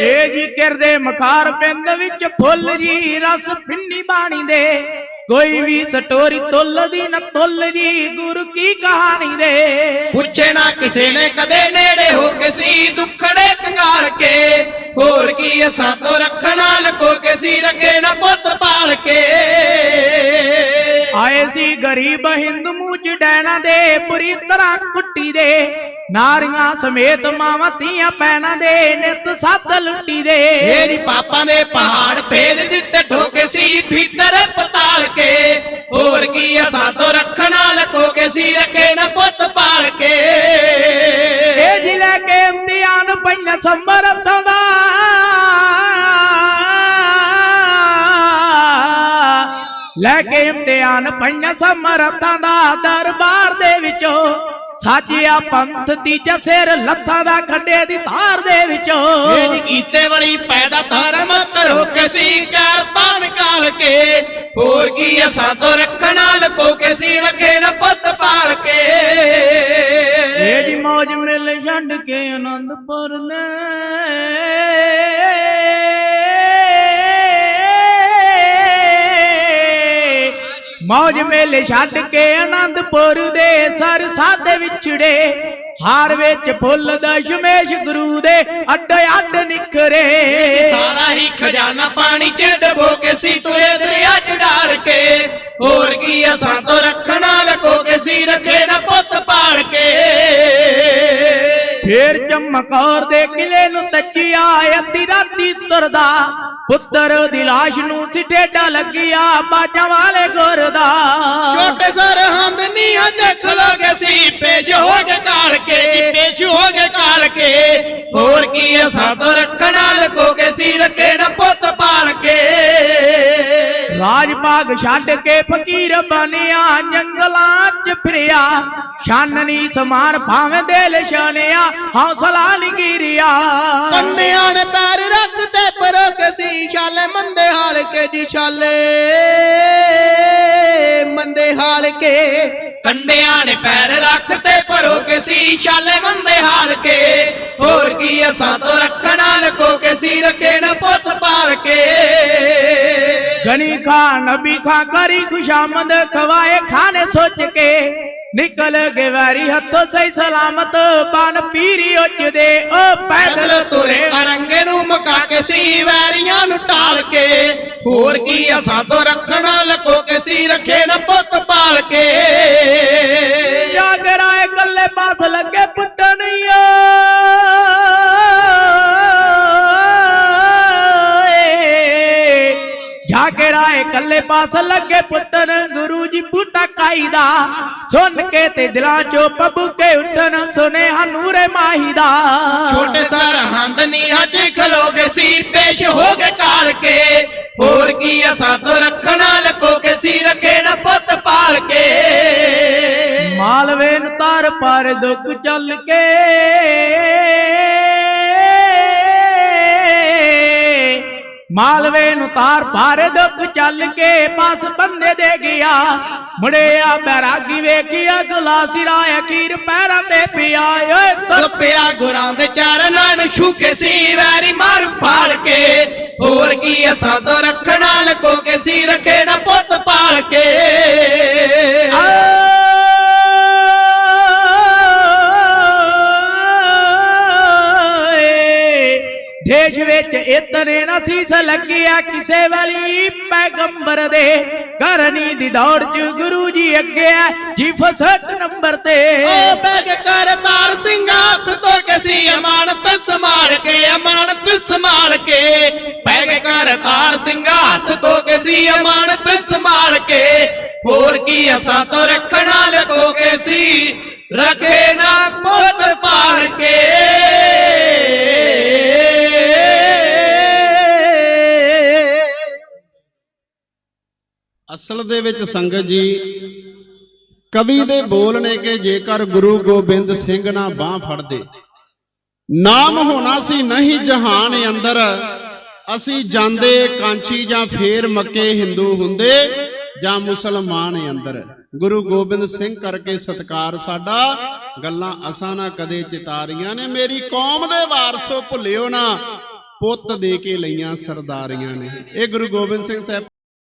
ਏ ਜੀ ਕਿਰਦੇ ਮਖਾਰ ਪਿੰਡ ਵਿੱਚ ਫੁੱਲ ਜੀ ਰਸ ਪਿੰਨੀ ਬਾਣੀ ਦੇ। ਕੋਈ ਵੀ ਸਟੋਰੀ ਤੁੱਲ ਦੀ ਨਾ ਤੁੱਲ ਜੀ ਗੁਰੂ ਕੀ ਕਹਾਣੀ ਦੇ। ਪੁੱਛੇ ਨਾ ਕਿਸੇ ਨੇ ਕਦੇ ਨੇੜੇ ਹੋ ਕੇ ਸੀ ਦੁੱਖੜੇ ਕੰਗਾਲ ਕੇ। ਹੋਰ ਕੀ ਅਸਾਂ ਤੋਂ ਰੱਖਣਾ ਲਕੋ ਕੇ ਸੀ ਰੱਖੇ ਨਾ ਪੁੱਤ ਪਾਲ ਕੇ। ਆਏ ਸੀ ਗਰੀਬ ਹਿੰਦ ਮੂਚ ਡੈਣਾ ਦੇ ਬੁਰੀ ਤਰ੍ਹਾਂ ਕੁੱਟੀ ਦੇ। ਨਾਰੀਆਂ ਸਮੇਤ ਮਾਵਾਂ ਧੀਆਂ ਪੈਣਾ ਦੇ ਨਿਤ ਸੱਤ ਲੁੱਟੀ ਦੇ। ਮੇਰੀ ਪਾਪਾ ਨੇ ਪਹਾੜ ਫੇਰ ਦਿੱਤੇ ਠੋਕੇ ਸੀ ਭੀਤਰ ਪਤਾਲ ਕੇ। ਹੋਰ ਕੀ ਅਸਾਂ ਤੋਂ ਰੱਖਣਾ ਲਕੋ ਕੇ ਸੀ ਰੱਖੇ ਨਾ ਪੁੱਤ ਪਾਲ ਕੇ। ਇਹ ਜੀ ਲੈ ਕੇ ਇਮਤਿਹਾਨ ਪਈਆਂ ਸਮਰਥਾਂ ਦਾ। ਲੈ ਕੇ ਇਮਤਿਹਾਨ ਪਈਆਂ ਸਮਰਥਾਂ ਦਾ ਦਰਬਾਰ ਦੇ ਵਿੱਚੋਂ ਸਾਜਿਆ ਪੰਥ ਤੀਜਾ ਸਿਰ ਲੱਥਾਂ ਦਾ ਖੰਡੇ ਦੀ ਧਾਰ ਦੇ ਵਿੱਚੋਂ। ਮੇਰੀ ਕੀਤੇ ਵਾਲੀ ਪੈਦਾ ਧਰਮ ਕਰੋ ਕੇ ਸੀ ਕਰਤਾ ਨਿਕਾਲ ਕੇ। ਹੋਰ ਕੀ ਅਸਾਂ ਤੋਂ ਰੱਖਣਾ ਲਕੋ ਕੇ ਸੀ ਰੱਖੇ ਨਾ ਪੁੱਤ ਪਾਲ ਕੇ। ਇਹ ਜੀ ਮੌਜ ਮਿਲ ਛੱਡ ਕੇ ਆਨੰਦਪੁਰ ਨੇ ਮੌਜ ਮੇਲੇ ਛੱਡ ਕੇ ਆਨੰਦਪੁਰ ਦੇ ਸਰ ਸਾਦੇ ਵਿਛੜੇ ਹਾਰ ਵਿੱਚ ਫੁੱਲ ਦਸ਼ਮੇਸ਼ ਗੁਰੂ ਦੇ ਅੱਡ ਅੱਡ ਨਿਖਰੇ। ਸਾਰਾ ਹੀ ਖਜ਼ਾਨਾ ਪਾਣੀ ਚ ਡਬੋ ਕੇ ਸੀ ਤੁਰੇ ਦਰਿਆ ਚ ਡਾਲ ਕੇ। ਹੋਰ ਕੀ ਅਸਾਂ ਤੋਂ ਰੱਖਣਾ ਲਕੋ ਕੇ ਸੀ ਰੱਖੇ ਨਾ ਪੁੱਤ ਪਾਲ ਕੇ। ਫੇਰ ਚਮਕੌਰ ਦੇ ਕਿਲੇ ਨੂੰ ਤੱਚਿਆ ਅੱਧੀ ਰਾਤੀ ਤੁਰਦਾ। ਪੁੱਤਰ ਦੀ ਲਾਸ਼ ਨੂੰ ਸਿੱਟੇਡਾ ਲੱਗਿਆ ਬਾਜਾਂ ਵਾਲੇ ਗੁਰ ਦਾ। ਛੋਟੇ ਸਰਹੰਦ ਨੀਆਂ ਚ ਖਲੋਗੇ ਸੀ ਪੇਸ਼ ਹੋ ਕੇ ਕਾਲ ਕੇ। ਪੇਸ਼ ਹੋ ਕੇ ਕਾਲ ਕੇ। ਹੋਰ ਕੀ ਅਸਾਂ ਤੋਂ ਰੱਖਣਾ ਕੇ ਸੀ ਰੱਖੇ ਨਾ ਪੁੱਤ ਪਾਲ ਕੇ। ਰਾਜ ਭਾਗ ਛੱਡ ਕੇ ਫਕੀਰ ਬਣਿਆ ਜੰਗਲਾਂ 'ਚ ਫਿਰਿਆ ਛਾਨਣੀ ਸਮਾਨ ਭਾਵੇਂ ਦੇ ਲਿਸ਼ਾਨਿਆ ਹੌਸਲਾ ਨਹੀਂ ਗਿਰਿਆ। ਕੰਨਿਆਂ ਨੇ ਪੈਰ ਰੱਖ ਤੇ ਪਰੋ ਕੇ ਸੀ ਛਾਲੇ ਮੰਦੇ ਹਾਲ ਕੇ ਜੀ ਛਾਲੇ। ਮੰਦੇ ਹਾਲ ਕੇ। ਕੰਡਿਆਂ ਨੇ ਪੈਰ ਰੱਖ ਤੇ ਪਰੋ ਕੇ ਸੀ ਛਾਲੇ ਮੰਦੇ ਹਾਲ ਕੇ। ਹੋਰ ਕੀ ਅਸਾਂ ਤੋਂ ਰੱਖਣਾ ਲਕੋ ਕੇ ਸੀ ਰੱਖੇ ਨਾ ਗਨੀ ਖਾਨ ਨਬੀ ਖਾਂ ਕਰੀ ਖੁਸ਼ਾਮਦ ਖਵਾਏ ਖਾਨੇ ਸੋਚ ਕੇ। ਨਿਕਲ ਗਏ ਵਾਰੀ ਹੱਥੋਂ ਸਹੀ ਸਲਾਮਤ ਬਨ ਪੀਰੀ ਉੱਚਦੇ ਓ ਪੈਦਲ ਤੁਰੇ ਅਰੰਗੇ ਨੂੰ ਮਕਾ ਕੇ ਸੀ ਵੈਰੀਆਂ ਨੂੰ ਟਾਲ ਕੇ। ਹੋਰ ਕੀ ਅਸਾਂ ਤੋਂ ਰੱਖਣਾ ਲਕੋ ਕੇ ਸੀ ਰੱਖੇ ਨਾ ਪੁੱਤ ਪਾਲ ਕੇ। ਜਾਗਰਾਏ ਕੱਲੇ ਪਾਸ ਲੱਗੇ ਪੁੱਟਣ ਜਾਗਰਾਏ ਕੱਲੇ ਪਾਸ ਲੱਗੇ ਪੁੱਟਣ ਗੁਰੂ ਜੀ ਬੂਟਾ ਕਾਈਦਾ ਸੁਣ ਕੇ ਤੇ ਦਿਲਾਂ ਚੋਂ ਪਬੂ ਕੇ ਉੱਠਣ ਸੁਨੇ ਹਨੂਰੇ ਮਾਹੀ ਦਾ। ਛੋਟੇ ਸਰਹੰਦ ਨੀਹਾਂ 'ਚ ਖਲੋਗੇ ਸੀ ਪੇਸ਼ ਹੋ ਕੇ ਕਾਲ ਕੇ। ਹੋਰ ਕੀ ਅਸਾਂ ਤੋਂ ਰੱਖਣਾ ਲਕੋ ਕੇ ਸੀ ਰੱਖੇ ਨਾ ਪੁੱਤ ਪਾਲ ਕੇ। ਮਾਲਵੇ ਨੂੰ ਤਾਰ ਪਰ ਦੁੱਖ ਚੱਲ ਕੇ। ਮਾਲਵੇ ਨੂੰ ਤਾਰ ਪਰ ਦੁੱਖ ਚੱਲ ਕੇ ਪਾਸ ਬੰਦੇ ਦੇ ਗਿਆ। ਮੁੜਿਆ ਬੈਰਾਗੀ ਵੇਖਿਆ ਗਲਾ ਸਿਰਾ ਅਖੀਰ ਪੈਰਾਂ ਤੇ ਪਿਆ। ਓਏ ਤੁਰ ਗੁਰਾਂ ਦੇ ਚਰਨਾਂ ਨੂੰ ਛੂਕੇ ਸੀ, ਵੈਰੀ ਮਾਰ ਫਾਲ ਕੇ। ਹੋਰ ਕੀ ਅਸਾਂ ਤੋਂ ਦੇਸ਼ ਵਿੱਚ ਇਤਨੇ ਨਾ ਲੱਗਿਆ ਕਿਸੇ ਵਾਲੀ ਪੈਗੰਬਰ ਦੇ ਕਰਨੀ ਦੀ ਦੌੜ ਚ ਗੁਰੂ ਜੀ ਅੱਗੇ ਆ, ਜੀ ਫਸਟ ਨੰਬਰ ਤੇ। ਓ ਬੈਗ ਕਰ ਤਾਰ ਸਿੰਘ ਹੱਥ ਤੋਂ ਕਸੀ ਅਮਾਨਤ ਸੰਭਾਲ ਕੇ, ਅਮਾਨਤ ਸੰਭਾਲ ਕੇ। ਬੈਗ ਕਰ ਤਾਰ ਸਿੰਘ ਹੱਥ ਤੋਂ ਕਸੀ ਅਮਾਨਤ ਸੰਭਾਲ ਕੇ। ਹੋਰ ਕੀ ਅਸਾਂ ਤੋਂ ਅਸਲ ਦੇ ਵਿੱਚ ਸੰਗਤ ਜੀ, ਕਵੀ ਦੇ ਬੋਲ ਨੇ ਕਿ ਜੇਕਰ ਗੁਰੂ ਗੋਬਿੰਦ ਸਿੰਘ ਨਾ ਬਾਹ ਫੜਦੇ, ਨਾਮ ਹੋਣਾ ਸੀ ਨਹੀਂ ਜਹਾਨ ਅੰਦਰ, ਅਸੀਂ ਜਾਂਦੇ ਕਾਂਚੀ ਜਾਂ ਫੇਰ ਮੱਕੇ ਹਿੰਦੂ ਹੁੰਦੇ ਜਾਂ ਮੁਸਲਮਾਨ ਅੰਦਰ। ਗੁਰੂ ਗੋਬਿੰਦ ਸਿੰਘ ਕਰਕੇ ਸਤਕਾਰ ਸਾਡਾ, ਗੱਲਾਂ ਅਸਾਂ ਨਾ ਕਦੇ ਚਿਤਾਰੀਆਂ ਨੇ, ਮੇਰੀ ਕੌਮ ਦੇ ਵਾਰਸੋ ਭੁੱਲਿਓ ਨਾ, ਪੁੱਤ ਦੇ ਕੇ ਲਈਆਂ ਸਰਦਾਰੀਆਂ ਨੇ। ਇਹ ਗੁਰੂ ਗੋਬਿੰਦ ਸਿੰਘ ਸਾਹਿਬ